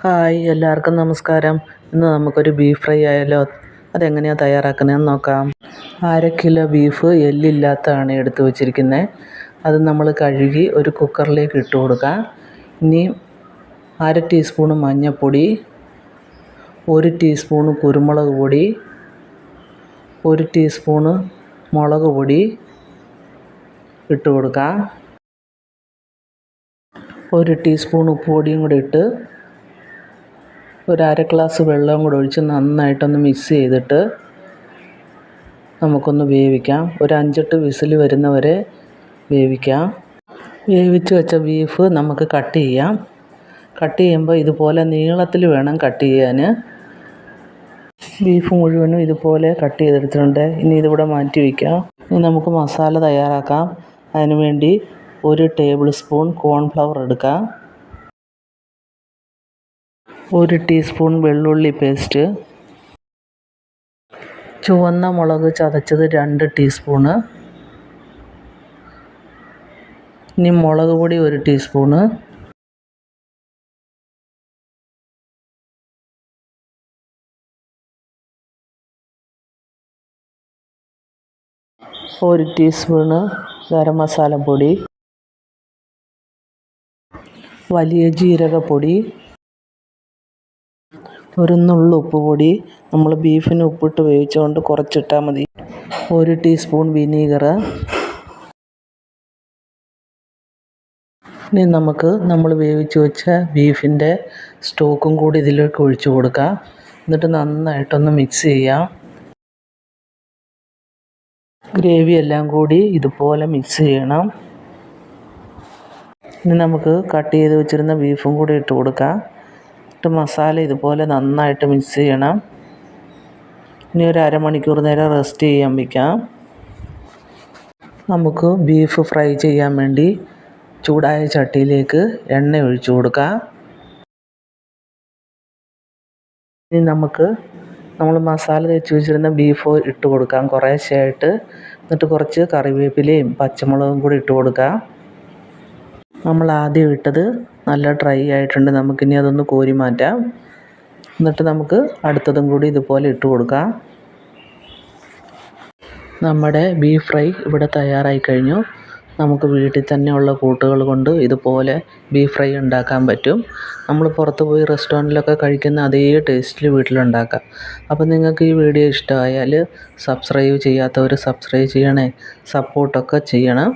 Hi എല്ലാവർക്കും നമസ്കാരം. ഇന്ന് നമുക്കൊരു ബീഫ് ഫ്രൈ ആയാലോ? അതെങ്ങനെയാണ് തയ്യാറാക്കുന്നതെന്ന് നോക്കാം. അര കിലോ ബീഫ് എല്ലില്ലാത്തതാണ് എടുത്തു വച്ചിരിക്കുന്നത് അത് നമ്മൾ കഴുകി ഒരു കുക്കറിലേക്ക് ഇട്ട് കൊടുക്കാം. ഇനി അര ടീസ്പൂൺ മഞ്ഞൾപ്പൊടി ഒരു ടീസ്പൂൺ കുരുമുളക് പൊടി ഒരു ടീസ്പൂണ് മുളക് പൊടി ഇട്ട് കൊടുക്കാം. ഒരു ടീസ്പൂൺ ഉപ്പ് പൊടിയും കൂടി ഇട്ട് ഒരു അര ഗ്ലാസ് വെള്ളവും കൂടെ ഒഴിച്ച് നന്നായിട്ടൊന്ന് മിക്സ് ചെയ്തിട്ട് നമുക്കൊന്ന് വേവിക്കാം. ഒരു അഞ്ചെട്ട് വിസിൽ വരുന്നവരെ വേവിക്കാം. വേവിച്ച് വെച്ച ബീഫ് നമുക്ക് കട്ട് ചെയ്യാം. കട്ട് ചെയ്യുമ്പോൾ ഇതുപോലെ നീളത്തിൽ വേണം കട്ട് ചെയ്യാൻ. ബീഫ് മുഴുവനും ഇതുപോലെ കട്ട് ചെയ്തെടുത്തിട്ടുണ്ട്. ഇനി ഇതിവിടെ മാറ്റി വയ്ക്കാം ഇനി നമുക്ക് മസാല തയ്യാറാക്കാം. അതിനുവേണ്ടി ഒരു ടേബിൾ സ്പൂൺ കോൺഫ്ലവർ എടുക്കാം. ഒരു ടീസ്പൂൺ വെള്ളുള്ളി പേസ്റ്റ്. ചുവന്ന മുളക് ചതച്ചത് രണ്ട് ടീസ്പൂണ്. ഇനി മുളക് പൊടി ഒരു ടീസ്പൂണ്. ഒരു ടീസ്പൂണ് ഗരം മസാലപ്പൊടി. വലിയ ജീരകപ്പൊടി. ഒരു നുള്ളു ഉപ്പ് പൊടി നമ്മൾ ബീഫിന് ഉപ്പിട്ട് വേവിച്ചുകൊണ്ട് കുറച്ചിട്ടാൽ മതി. ഒരു ടീസ്പൂൺ വിനീഗർ. ഇനി നമുക്ക് നമ്മൾ വേവിച്ച് വെച്ച ബീഫിന്റെ സ്റ്റോക്കും കൂടി ഇതിലേക്ക് ഒഴിച്ചു കൊടുക്കാം. എന്നിട്ട് നന്നായിട്ടൊന്ന് മിക്സ് ചെയ്യാം. ഗ്രേവി എല്ലാം കൂടി ഇതുപോലെ മിക്സ് ചെയ്യണം. ഇനി നമുക്ക് കട്ട് ചെയ്ത് വെച്ചിരുന്ന ബീഫും കൂടി ഇട്ട് കൊടുക്കാം. ഇട്ട് മസാല ഇതുപോലെ നന്നായിട്ട് മിക്സ് ചെയ്യണം. ഇനി ഒരു അരമണിക്കൂർ നേരം റെസ്റ്റ് ചെയ്യാൻ വയ്ക്കാം നമുക്ക് ബീഫ് ഫ്രൈ ചെയ്യാൻ വേണ്ടി ചൂടായ ചട്ടിയിലേക്ക് എണ്ണ ഒഴിച്ചു കൊടുക്കാം. ഇനി നമുക്ക് നമ്മൾ മസാല തേച്ച് വെച്ചിരുന്ന ബീഫ് ഇട്ട് കൊടുക്കാം കുറേശ്ശെയായിട്ട്. എന്നിട്ട് കുറച്ച് കറിവേപ്പിലയും പച്ചമുളകും കൂടി ഇട്ട് കൊടുക്കാം. നമ്മൾ ആദ്യം ഇട്ടത് നല്ല ഡ്രൈ ആയിട്ടുണ്ട്. നമുക്കിനി അതൊന്ന് കോരി മാറ്റാം. എന്നിട്ട് നമുക്ക് അടുത്തതും കൂടി ഇതുപോലെ ഇട്ട് കൊടുക്കാം. നമ്മുടെ ബീഫ് ഫ്രൈ ഇവിടെ തയ്യാറായി കഴിഞ്ഞു. നമുക്ക് വീട്ടിൽ തന്നെയുള്ള കൂട്ടുകൾ കൊണ്ട് ഇതുപോലെ ബീഫ് ഫ്രൈ ഉണ്ടാക്കാൻ പറ്റും. നമ്മൾ പുറത്ത് പോയി റെസ്റ്റോറന്റിലൊക്കെ കഴിക്കുന്ന അതേ ടേസ്റ്റിൽ വീട്ടിലുണ്ടാക്കാം. അപ്പോൾ നിങ്ങൾക്ക് ഈ വീഡിയോ ഇഷ്ടമായാൽ സബ്സ്ക്രൈബ് ചെയ്യാത്തവർ സബ്സ്ക്രൈബ് ചെയ്യണേ. സപ്പോർട്ടൊക്കെ ചെയ്യണം.